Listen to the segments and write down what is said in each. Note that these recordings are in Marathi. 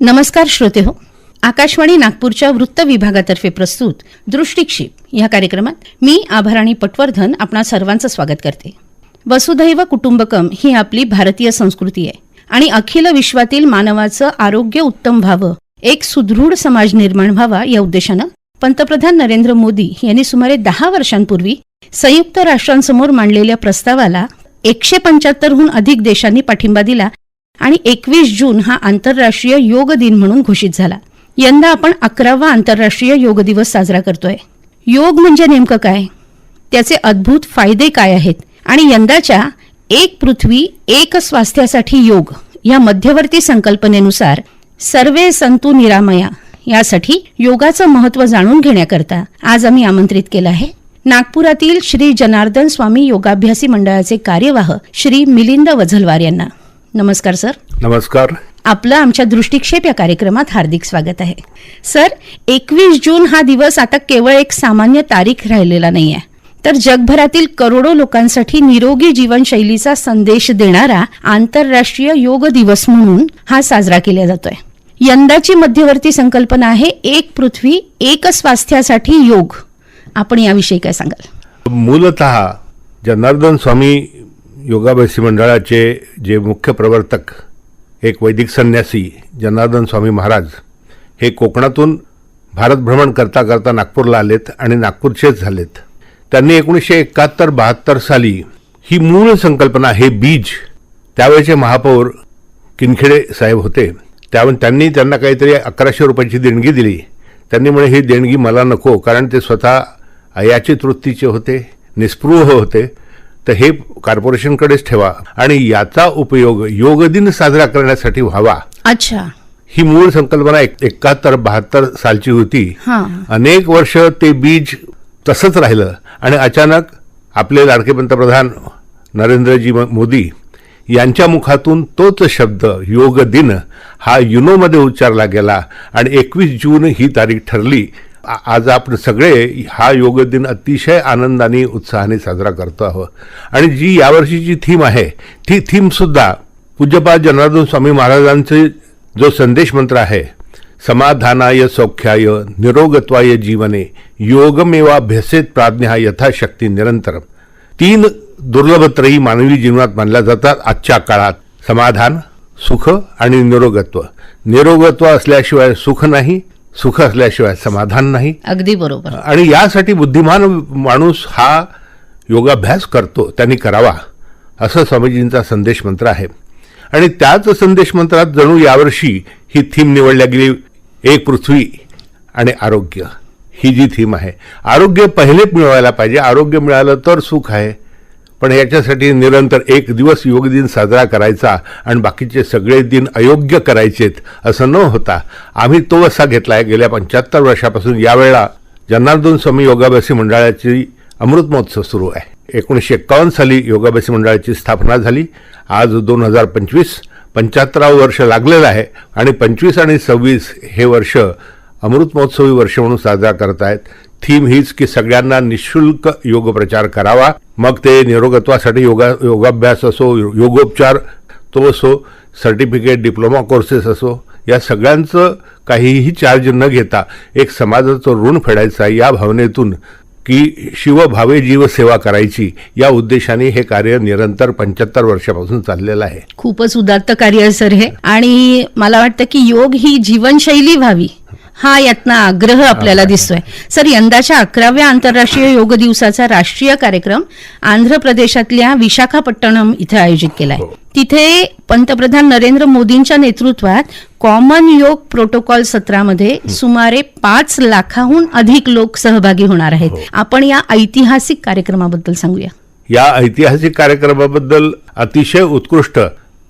नमस्कार श्रोते हो आकाशवाणी नागपूरच्या वृत्त विभागातर्फे प्रस्तुत दृष्टिक्षेप. या कार्यक्रमात मी आभाराणी पटवर्धन आपणा सर्वांचं स्वागत करते. वसुधैव कुटुंबकम ही आपली भारतीय संस्कृती आहे आणि अखिल विश्वातील मानवाचं आरोग्य उत्तम व्हावं एक सुदृढ समाज निर्माण व्हावा या उद्देशानं पंतप्रधान नरेंद्र मोदी यांनी सुमारे दहा वर्षांपूर्वी संयुक्त राष्ट्रांसमोर मांडलेल्या प्रस्तावाला एकशे पंच्याहत्तरहून अधिक देशांनी पाठिंबा दिला आणि एकवीस जून हा आंतरराष्ट्रीय योग दिन म्हणून घोषित झाला. यंदा आपण अकरावा आंतरराष्ट्रीय योग दिवस साजरा करतोय. योग म्हणजे नेमकं काय? त्याचे अद्भुत फायदे काय आहेत? आणि यंदाच्या एक पृथ्वी एक स्वास्थ्यासाठी योग या मध्यवर्ती संकल्पनेनुसार सर्वे संतु निरामया. यासाठी योगाचं महत्त्व जाणून घेण्याकरता आज आम्ही आमंत्रित केलं आहे. नागपुरातील श्री जनार्दन स्वामी योगाभ्यासी मंडळाचे कार्यवाह श्री मिलिंद वझलवार यांना. नमस्कार सर. नमस्कार. आपलं आमच्या दृष्टिक्षेप या कार्यक्रमात हार्दिक स्वागत आहे. सर एकवीस जून हा दिवस आता केवळ एक सामान्य तारीख राहिलेला नाहीये. तर जगभरातील करोडो लोकांसाठी निरोगी जीवनशैलीचा संदेश देणारा आंतरराष्ट्रीय योग दिवस म्हणून हा साजरा केला जातोय. यंदाची मध्यवर्ती संकल्पना आहे एक पृथ्वी एक स्वास्थ्यासाठी योग. आपण याविषयी काय सांगाल? मूलत जनार्दन स्वामी योगाभ्यासी मंडळाचे जे मुख्य प्रवर्तक एक वैदिक संन्यासी जनार्दन स्वामी महाराज हे कोकणातून भारत भ्रमण करता करता नागपूरला आलेत आणि नागपूरचेच झालेत. त्यांनी एकोणीसशे एकाहत्तर बहात्तर साली ही मूळ संकल्पना हे बीज त्यावेळेचे महापौर किनखेडे साहेब होते. त्यामुळे त्यांनी त्यांना काहीतरी अकराशे रुपयाची देणगी दिली. त्यांनी म्हणे ही देणगी मला नको कारण ते स्वतः अयाचित वृत्तीचे होते निस्पृह होते. तर हे कॉर्पोरेशनकडेच ठेवा आणि याचा उपयोग योग दिन साजरा करण्यासाठी व्हावा. अच्छा. ही मूळ संकल्पना एकाहत्तर बहात्तर सालची होती. अनेक वर्ष ते बीज तसंच राहिलं आणि अचानक आपले लाडके पंतप्रधान नरेंद्रजी मोदी यांच्या मुखातून तोच शब्द योग दिन हा युनोमध्ये उच्चारला गेला आणि एकवीस जून ही तारीख ठरली. आज आपण सगळे हा योग दिन अतिशय आनंदाने उत्साहाने साजरा करतो आहोत. आणि जी यावर्षीची थीम आहे ती थीमसुद्धा पूज्यपा जनार्दन स्वामी महाराजांचे जो संदेश मंत्र आहे समाधानाय सौख्याय निरोगत्वाय जीवने योगमेवाभ्यसेत प्राज्ञा यथाशक्ती निरंतर तीन दुर्लभत्रयी मानवी जीवनात मानल्या जातात आजच्या काळात. समाधान सुख आणि निरोगत्व. निरोगत्व असल्याशिवाय सुख नाही सुख असल्याशिवाय समाधान नाही. अगदी बरोबर. आणि यासाठी बुद्धिमान माणूस हा योगाभ्यास करतो त्यांनी करावा असं स्वामीजींचा संदेश मंत्र आहे. आणि त्याच संदेश मंत्रात जणू यावर्षी ही थीम निवडल्या गेली एक पृथ्वी आणि आरोग्य. ही जी थीम आहे. आरोग्य पहिले मिळवायला पाहिजे आरोग्य मिळालं तर सुख आहे. पण याच्यासाठी निरंतर एक दिवस योग दिन साजरा करायचा आणि बाकीचे सगळे दिन अयोग्य करायचेत असं न होता आम्ही तो असा घेतला आहे गेल्या पंच्याहत्तर वर्षापासून यावेळेला जनार्दन स्वामी योगाभ्यासी मंडळाची अमृत महोत्सव सुरू आहे. एकोणीसशे एक्कावन्न साली योगाभ्यासी मंडळाची स्थापना झाली. आज दोन हजार पंचवीस पंच्याहत्तरावं वर्ष लागलेलं आहे आणि पंचवीस आणि सव्वीस हे वर्ष अमृत महोत्सवी वर्ष म्हणून साजरा करत आहेत थीम हीच की सगळ्यांना निशुल्क योग प्रचार करावा मग ते निरोगत्वासाठी योगा योगाभ्यास असो योगोपचार तो असो सर्टिफिकेट डिप्लोमा कोर्सेस असो या सगळ्यांचं काहीही चार्ज न घेता एक समाजाचं ऋण फेडायचा या भावनेतून की शिवभावे जीव सेवा करायची या उद्देशाने हे कार्य निरंतर पंच्याहत्तर वर्षापासून चाललेलं आहे. खूपच उदात्त कार्य आहे सर हे. आणि मला वाटतं की योग ही जीवनशैली व्हावी. हा यातनं आग्रह आपल्याला दिसतोय. सर यंदाच्या अकराव्या आंतरराष्ट्रीय योग दिवसाचा राष्ट्रीय कार्यक्रम आंध्र प्रदेशातल्या विशाखापट्टणम इथे आयोजित केलाय. तिथे पंतप्रधान नरेंद्र मोदींच्या नेतृत्वात कॉमन योग प्रोटोकॉल सत्रामध्ये सुमारे पाच लाखाहून अधिक लोक सहभागी होणार आहेत. आपण या ऐतिहासिक कार्यक्रमाबद्दल सांगूया. या ऐतिहासिक कार्यक्रमाबद्दल अतिशय उत्कृष्ट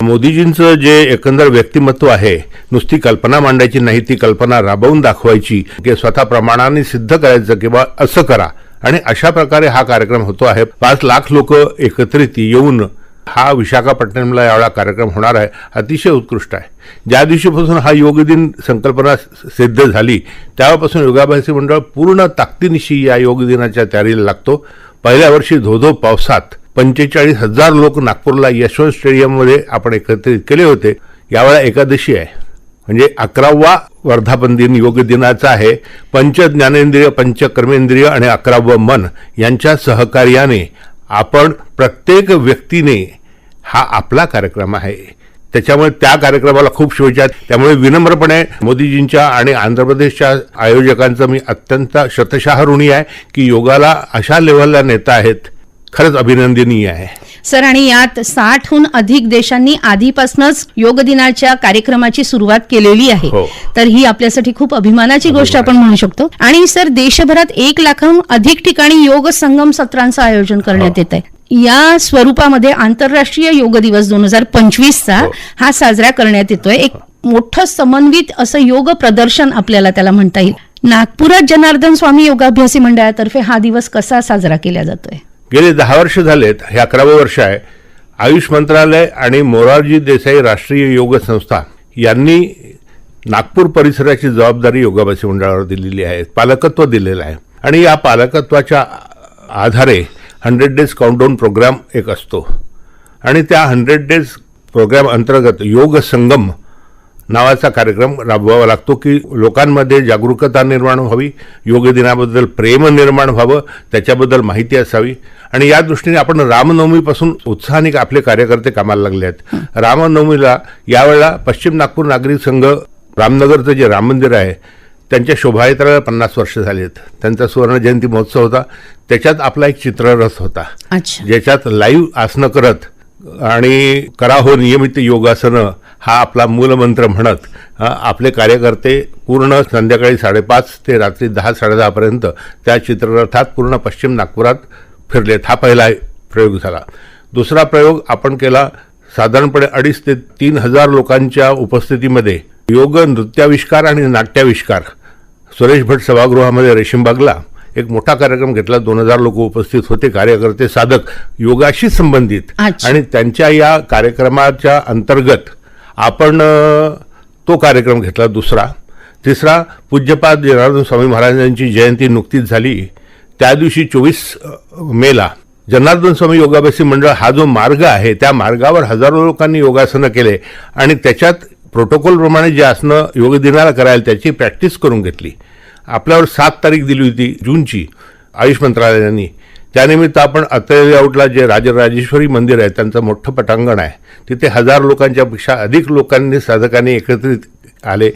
मोदीजींचं जे एकंदर व्यक्तिमत्व आहे नुसती कल्पना मांडायची नाही ती कल्पना राबवून दाखवायची की स्वतः प्रमाणाने सिद्ध करायचं किंवा असं करा. आणि अशा प्रकारे हा कार्यक्रम होतो आहे. पाच लाख लोक एकत्रित येऊन हा विशाखापट्टणमला यावेळा कार्यक्रम होणार आहे. अतिशय उत्कृष्ट आहे. ज्या दिवशीपासून हा योग दिन संकल्पना सिद्ध झाली तेव्हापासून योगाभ्यासी मंडळ पूर्ण ताकदीनिशी या योग दिनाच्या तयारीला लागतो. पहिल्या वर्षी धोधो पावसात पंचेचाळीस हजार लोक नागपूरला यशवंत स्टेडियममध्ये आपण एकत्रित केले होते. यावेळा एकादशी आहे. म्हणजे अकरावा वर्धापन दिन योग दिनाचा आहे. पंच ज्ञानेंद्रिय पंचकर्मेंद्रिय आणि अकरावं मन यांच्या सहकार्याने आपण प्रत्येक व्यक्तीने हा आपला कार्यक्रम आहे. त्याच्यामुळे त्या कार्यक्रमाला खूप शुभेच्छा. आहेत. त्यामुळे विनम्रपणे मोदीजींच्या आणि आंध्र प्रदेशच्या आयोजकांचं मी अत्यंत शतशः ऋणी आहे की योगाला अशा लेव्हलला नेता आहेत. खरंच अभिनंदनीय आहे. सर आणि यात साठहून अधिक देशांनी आधीपासूनच योग दिनाच्या कार्यक्रमाची सुरुवात केलेली आहे. हो. तर ही आपल्यासाठी खूप अभिमानाची गोष्ट आपण म्हणू शकतो. आणि सर देशभरात एक लाखाहून अधिक ठिकाणी योग संगम सत्रांचं आयोजन करण्यात हो. येत आहे या स्वरूपामध्ये आंतरराष्ट्रीय योग दिवस दोन हजार पंचवीसचा हो. हा साजरा करण्यात येतोय. एक मोठं समन्वित असं योग प्रदर्शन आपल्याला त्याला म्हणता येईल. नागपुरात जनार्दन स्वामी योगाभ्यासी मंडळातर्फे हा दिवस कसा साजरा केला जातोय? गेले दहा वर्ष झालेत हे अकरावं वर्ष आहे. आयुष मंत्रालय आणि मोरारजी देसाई राष्ट्रीय योग संस्था यांनी नागपूर परिसराची जबाबदारी योगाभ्यासी मंडळावर दिलेली आहे पालकत्व दिलेलं आहे. आणि या पालकत्वाच्या आधारे हंड्रेड डेज काउंटडाऊन प्रोग्राम एक असतो. आणि त्या हंड्रेड डेज प्रोग्राम अंतर्गत योग संगम नावाचा कार्यक्रम राबवावा लागतो की लोकांमध्ये जागरूकता निर्माण व्हावी योग दिनाबद्दल प्रेम निर्माण व्हावं त्याच्याबद्दल माहिती असावी. आणि या दृष्टीने आपण रामनवमीपासून उत्साहाने आपले कार्यकर्ते कामाला लागले आहेत. रामनवमीला यावेळेला पश्चिम नागपूर नागरिक संघ रामनगरचं जे राम मंदिर आहे त्यांच्या शोभायात्रेला पन्नास वर्ष झाली आहेत. त्यांचा सुवर्ण जयंती महोत्सव होता. त्याच्यात आपला एक चित्ररथ होता. ज्याच्यात लाईव्ह आसनं करत आणि करा हो नियमित योगासनं हा आपला मूलमंत्र म्हणत आपले कार्यकर्ते पूर्ण संध्याकाळी साडेपाच ते रात्री दहा साडेदहापर्यंत त्या चित्ररथात पूर्ण पश्चिम नागपुरात फिरलेत हा पहिला प्रयोग झाला. दुसरा प्रयोग आपण केला साधारणपणे अडीच ते तीन हजार लोकांच्या उपस्थितीमध्ये योग नृत्याविष्कार आणि नाट्याविष्कार. सुरेश भट सभागृहामध्ये रेशीमबागला एक मोठा कार्यक्रम घेतला. दोन हजार लोक उपस्थित होते. कार्यकर्ते साधक योगाशी संबंधित. आणि त्यांच्या या कार्यक्रमाच्या अंतर्गत आपण तो कार्यक्रम घेतला दुसरा. तिसरा पूज्यपाद जनार्दन स्वामी महाराजांची जयंती नुकतीच झाली. त्या दिवशी चोवीस मेला. जनार्दन स्वामी योगाभ्यासी मंडळ हा जो मार्ग आहे त्या मार्गावर हजारो लोकांनी योगासनं केले आणि त्याच्यात प्रोटोकॉलप्रमाणे जे आसनं योग दिनाला करायला त्याची प्रॅक्टिस करून घेतली. आपल्यावर सात तारीख दिली होती जूनची आयुष मंत्रालयाने. त्यानिमित्त आपण अत्तरे लेआउटला जे राजराजेश्वरी मंदिर आहे त्यांचं मोठं पटांगण आहे. तिथे हजार लोकांच्यापेक्षा अधिक लोकांनी साधकांनी एकत्रित आले.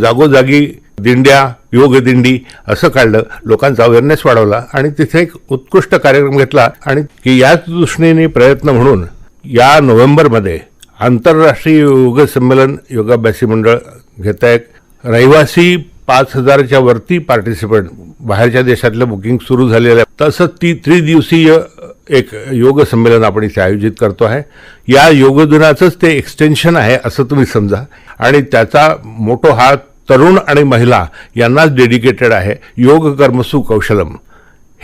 जागोजागी दिंड्या योगदिंडी असं काढलं. लोकांचा अवेअरनेस वाढवला आणि तिथे एक उत्कृष्ट कार्यक्रम घेतला. आणि की याच दृष्टीने प्रयत्न म्हणून या नोव्हेंबरमध्ये आंतरराष्ट्रीय योग संमेलन योगाभ्यासी मंडळ घेत आहे रहिवासी पाच हजारच्या वरती पार्टिसिपंट बाहेरच्या देशातलं बुकिंग सुरू झालेलं आहे. तसंच ती त्रिदिवसीय एक योग संमेलन आपण इथे आयोजित करतो आहे. या योग दिनाचंच ते एक्सटेन्शन आहे असं तुम्ही समजा. आणि त्याचा मोठो हा तरुण आणि महिला यांनाच डेडिकेटेड आहे. योग कर्मसु कौशलम.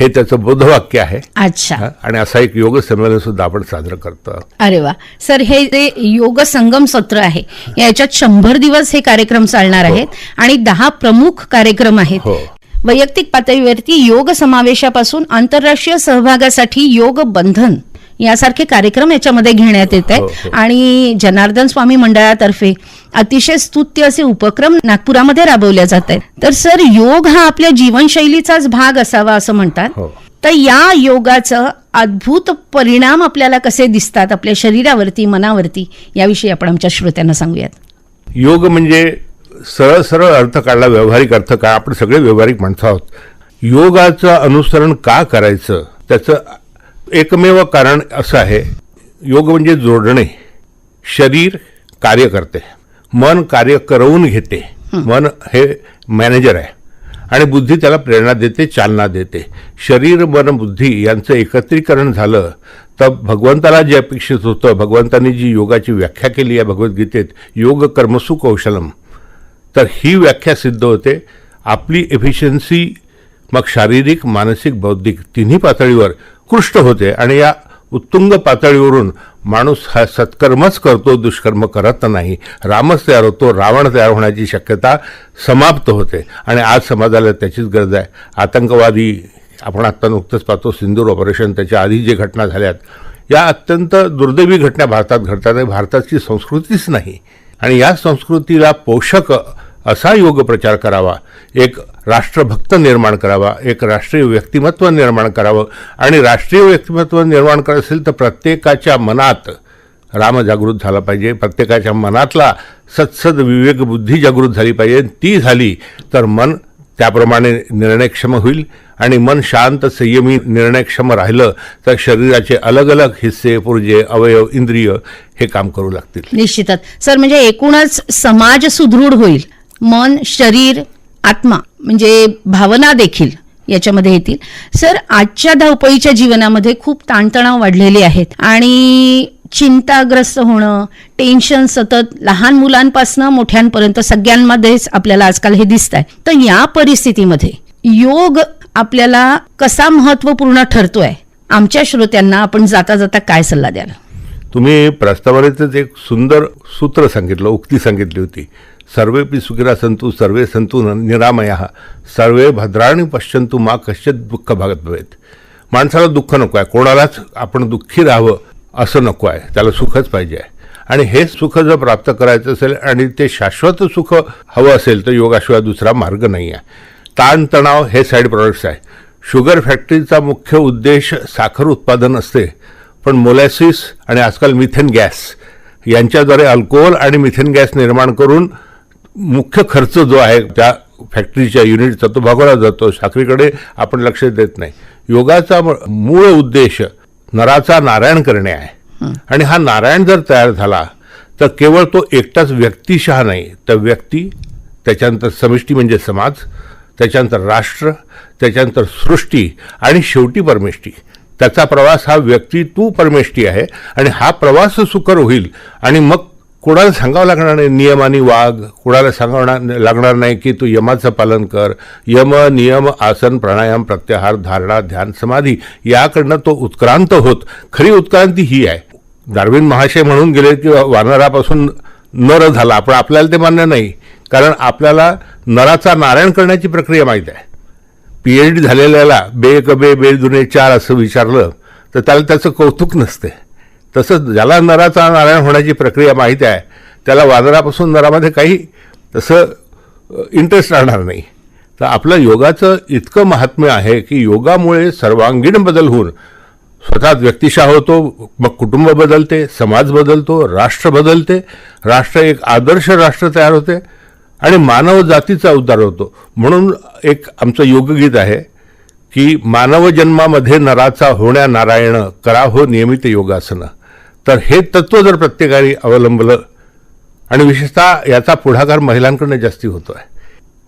हे त्याचं बोधवाक्य आहे. अच्छा. हा, आणि असा एक योग संमेलन सुद्धा आपण साजरं करतो. अरे वा. सर हे जे योग संगम सत्र आहे याच्यात शंभर दिवस हे कार्यक्रम चालणार आहेत आणि दहा प्रमुख कार्यक्रम आहेत. हो. वैयक्तिक पातळीवरती योग समावेशापासून आंतरराष्ट्रीय सहभागासाठी योग बंधन. यासारखे कार्यक्रम याच्यामध्ये घेण्यात येत हो, आहेत हो. आणि जनार्दन स्वामी मंडळातर्फे अतिशय स्तुत्य असे उपक्रम नागपुरामध्ये राबवले जात आहेत. तर सर योग हा आपल्या जीवनशैलीचाच भाग असावा असं म्हणतात. हो. तर या योगाचं अद्भुत परिणाम आपल्याला कसे दिसतात आपल्या शरीरावरती मनावरती याविषयी आपण आमच्या श्रोत्यांना सांगूयात. योग म्हणजे सरळ सरळ अर्थ काढला व्यावहारिक अर्थ काय आपण सगळे व्यावहारिक माणसं आहोत. योगाचं अनुसरण का करायचं? त्याचं एकमेव कारण असं आहे योग म्हणजे जोडणे. शरीर कार्य करते. मन कार्य करवून घेते. मन हे मॅनेजर आहे. आणि बुद्धी त्याला प्रेरणा देते चालना देते. शरीर मन बुद्धी यांचं एकत्रीकरण झालं तर भगवंताला जे अपेक्षित होतं भगवंतांनी जी योगाची व्याख्या केली आहे भगवद्गीतेत योग कर्मसु कौशलम तर ही व्याख्या सिद्ध होते. आपली एफिशियन्सी मग शारीरिक मानसिक बौद्धिक तिन्ही पातळीवर उत्कृष्ट होते आणि या उत्तुंग पातळीवरून माणूस हा सत्कर्मच करतो दुष्कर्म करत नाही. रामच तयार होतो रावण तयार होण्याची शक्यता समाप्त होते. आणि आज समाजाला त्याचीच गरज आहे. आतंकवादी आपण आत्ता नुकतंच पाहतो सिंदूर ऑपरेशन त्याच्या आधी जे घटना झाल्यात या अत्यंत दुर्दैवी घटना भारतात घडतात आणि भारताची संस्कृतीच नाही. आणि या संस्कृतीला पोषक असा योग प्रचार करावा एक राष्ट्रभक्त निर्माण करावा एक राष्ट्रीय व्यक्तिमत्व निर्माण करावं आणि राष्ट्रीय व्यक्तिमत्व निर्माण करत असेल तर प्रत्येकाच्या मनात राम जागृत झाला पाहिजे. प्रत्येकाच्या मनातला सत्सद विवेक बुद्धी जागृत झाली पाहिजे. ती झाली तर मन त्याप्रमाणे निर्णयक्षम होईल आणि मन शांत संयमी निर्णयक्षम राहिलं तर शरीराचे अलग अलग हिस्से पुर्जे अवयव इंद्रिय हे काम करू लागतील. निश्चितच. सर म्हणजे एकूणच समाज सुदृढ होईल. मन शरीर आत्मा म्हणजे भावना देखील याच्यामध्ये येतील. सर आजच्या धावपळीच्या जीवनामध्ये खूप ताणतणाव वाढलेले आहेत आणि चिंताग्रस्त होणं टेन्शन सतत लहान मुलांपासनं मोठ्यांपर्यंत सगळ्यांमध्येच आपल्याला आजकाल हे दिसत आहे तर या परिस्थितीमध्ये योग आपल्याला कसा महत्त्वपूर्ण ठरतोय? आमच्या श्रोत्यांना आपण जाता जाता काय सल्ला द्याल? तुम्ही प्रस्तावनेच एक सुंदर सूत्र सांगितलं उक्ती सांगितली होती. सर्वेपि सुखिरा संतू सर्वे संतू न- निरामया। सर्वे भद्राणी पश्यंतु मा कश्चित दुःख भागत भवेत। माणसाला दुःख नको आहे कोणालाच आपण दुःखी राहावं असं नको आहे त्याला सुखच पाहिजे. आहे आणि हे सुख जर प्राप्त करायचं असेल आणि ते शाश्वत सुख हवं असेल तर योगाशिवाय दुसरा मार्ग नाही आहे ताणतणाव हे साईड प्रॉडक्ट्स आहे. शुगर फॅक्टरीचा मुख्य उद्देश साखर उत्पादन असते पण मोलॅसिस आणि आजकाल मिथेन गॅस यांच्याद्वारे अल्कोहोल आणि मिथेन गॅस निर्माण करून मुख्य खर्च जो आहे त्या फॅक्टरीच्या युनिटचा तो भागवला जातो. साखरीकडे आपण लक्ष देत नाही. योगाचा मूळ उद्देश नराचा नारायण करणे आहे. आणि हा नारायण जर तयार झाला तर केवळ तो एकटाच व्यक्तिशः नाही तर व्यक्ती त्याच्यानंतर समिष्टी म्हणजे समाज त्याच्यानंतर राष्ट्र त्याच्यानंतर सृष्टी आणि शेवटी परमेष्टी. त्याचा प्रवास हा व्यक्ती तू परमेष्टी आहे आणि हा प्रवास सुकर होईल आणि मग कोणाला सांगावं लागणार नाही नियम आणि वाघ? कोणाला सांगावणार लागणार नाही की तू यमाचं पालन कर. यम नियम आसन प्राणायाम प्रत्याहार धारणा ध्यान समाधी याकडनं तो उत्क्रांत होत. खरी उत्क्रांती ही आहे. डार्विन महाशय म्हणून गेले की वानरापासून नर झाला. पण आपल्याला ते मान्य नाही. कारण आपल्याला नराचा नारायण करण्याची प्रक्रिया माहीत आहे. पी एच डी झालेल्याला बे कबे बे बे दुने चार असं विचारलं तर त्याला त्याचं कौतुक नसते. तसंच ज्याला नराचा नारायण होण्याची प्रक्रिया माहीत आहे त्याला वादरापासून नरामध्ये काही तसं इंटरेस्ट राहणार नाही. तर आपलं योगाचं इतकं महात्म्य आहे की योगामुळे सर्वांगीण बदल होऊन स्वतः व्यक्तिशाह होतो मग कुटुंब बदलते समाज बदलतो राष्ट्र बदलते राष्ट्र एक आदर्श राष्ट्र तयार होते आणि मानव जातीचा उद्धार होतो. म्हणून एक आमचं योगगीत आहे की मानव जन्मामध्ये नराचा होण्या नारायण करा हो नियमित योगासनं. तर हे तत्व जर प्रत्येकाने अवलंबलं आणि विशेषतः याचा पुढाकार महिलांकडनं जास्ती होतो आहे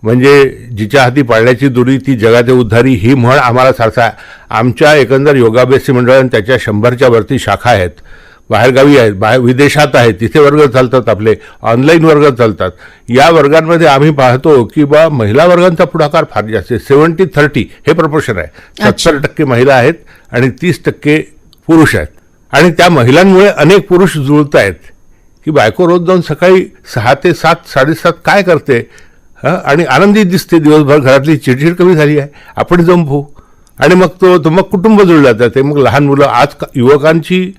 म्हणजे जिच्या हाती पाळण्याची दुरी ती जगाचे उद्धारी ही म्हण आम्हाला आहे आमच्या एकंदर योगाभ्यासी मंडळ आणि त्याच्या शंभरच्या वरती शाखा आहेत. बाहेरगावी आहेत बाहेर विदेशात आहेत तिथे वर्ग चालतात आपले ऑनलाईन वर्ग चालतात. या वर्गांमध्ये आम्ही पाहतो की बा महिला वर्गांचा पुढाकार फार जास्त आहे. सेवन्टी थर्टी हे प्रपोर्शन आहे. सत्तर टक्के महिला आहेत आणि तीस टक्के पुरुष आहेत. आणि त्या महिलांमुळे अनेक पुरुष जुळत आहेत की बायको रोज जाऊन सकाळी सहा ते सात साडेसात काय करते? हं? आणि आनंदी दिसते. दिवसभर घरातली चिडचिड कमी झाली आहे. आपण जंपू आणि मग तो तो मग कुटुंब जुळलं जाते. मग लहान मुलं आज युवकांची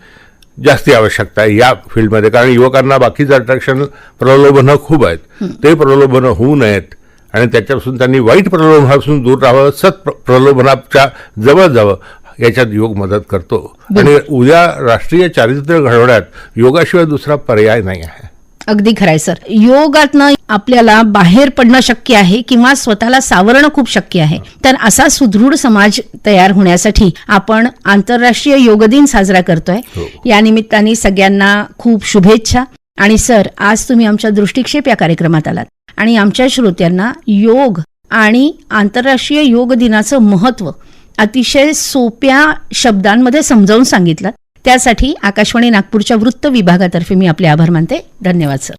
जास्ती आवश्यकता आहे या फील्डमध्ये. कारण युवकांना बाकीचं अट्रॅक्शन प्रलोभनं खूप आहेत. ते प्रलोभनं होऊ नयेत. आणि त्याच्यापासून त्यांनी वाईट प्रलोभनापासून दूर राहावं. सत प्र- प्रलोभनाच्या जवळ जावं याच्यात योग मदत करतो. आणि उद्या राष्ट्रीय चारित्र्य घडवण्यात योगाशिवाय दुसरा पर्याय नाही आहे. अगदी खरंय सर. योगातनं आपल्याला बाहेर पडणं शक्य आहे किंवा स्वतःला सावरणं खूप शक्य आहे. तर असा सुदृढ समाज तयार होण्यासाठी आपण आंतरराष्ट्रीय योग दिन साजरा करतोय. हो. या निमित्ताने सगळ्यांना खूप शुभेच्छा. आणि सर आज तुम्ही आमच्या दृष्टिक्षेप या कार्यक्रमात आलात. आणि आमच्या श्रोत्यांना योग आणि आंतरराष्ट्रीय योग दिनाचं महत्त्व अतिशय सोप्या शब्दांमध्ये समजावून सांगितलं. त्यासाठी आकाशवाणी नागपूरच्या वृत्त विभागातर्फे मी आपले आभार मानते. धन्यवाद सर.